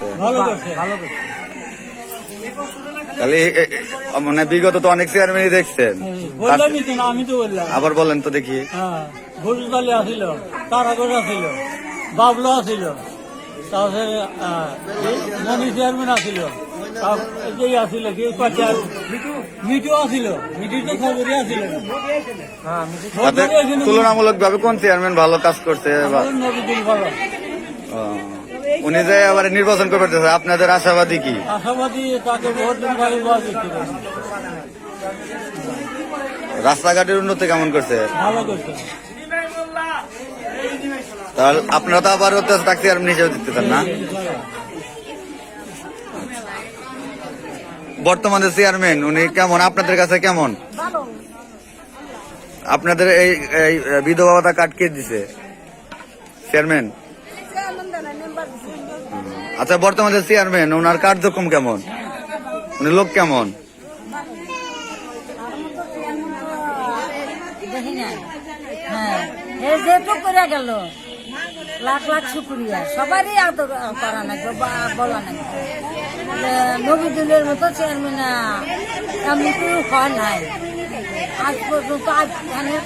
করছে তাহলে মানে বিগত তো অনেক চেয়ারম্যানই দেখছেন। আমি তো বললাম। আবার বলেন তো দেখি। হ্যাঁ ভুজতালি আসিল তারাগড় আসিল বাবলু আসিল তারপরে মনি চেয়ারম্যান আসিল এই আসিল কি? মিটু আসিল মিটু তো খবরই আসিল হ্যাঁ তুলনামূলক ভাবে কোন চেয়ারম্যান ভালো কাজ করছে ভালো। উনি যে আবার নির্বাচন করতে আপনাদের আশাবাদী কি? আশাবাদী তাকে ভোট। রাস্তাঘাটের উন্নতি কেমন করছে? ভালো করছে। তাহলে আপনারা তো আবার তাকে চেয়ারম্যান হিসেবে দিতে চান না? বর্তমানে চেয়ারম্যান উনি কেমন? আপনাদের কাছে কেমন? আপনাদের এই বিধবা ভাতা কার্ড কে দিছে। চেয়ারম্যান? আচ্ছা বর্তমানে চেয়ারম্যান ওনার কার্যক্রম কেমন? উনি লোক কেমন? নাই হ্যাঁ করে লাখ লাখ সবারই করা বা বলা নবীদুলের মতো চেয়ারম্যান নাই। আজ পর্যন্ত আজ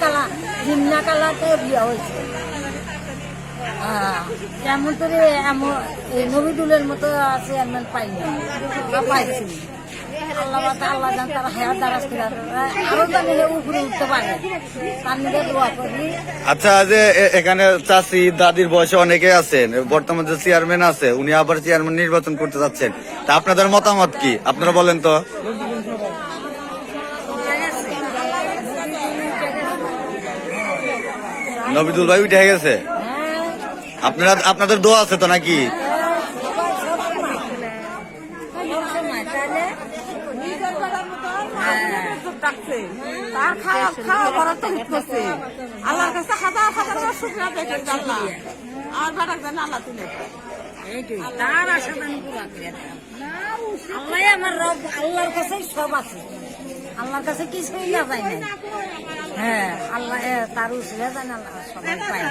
কালা জিমনা কালাতে বিয়ে হয়েছে। তেমন করে এমন, এই মতো চেয়ারম্যান পাইনি বা পাইছি। আচ্ছা যে এখানে চাষি দাদির বয়সে অনেকে আছেন, বর্তমানে যে চেয়ারম্যান আছে, উনি আবার চেয়ারম্যান নির্বাচন করতে যাচ্ছেন। তা আপনাদের মতামত কি? আপনারা বলেন তো। নবিদুল ভাই উঠে গেছে? আপনারা আপনাদের দোয়া আছে তো নাকি হ্যাঁ আল্লাহর কাছে হাজার আল্লাহ তার আমার সব আছে কাছে হ্যাঁ আল্লাহ তার আল্লাহ সবাই পায়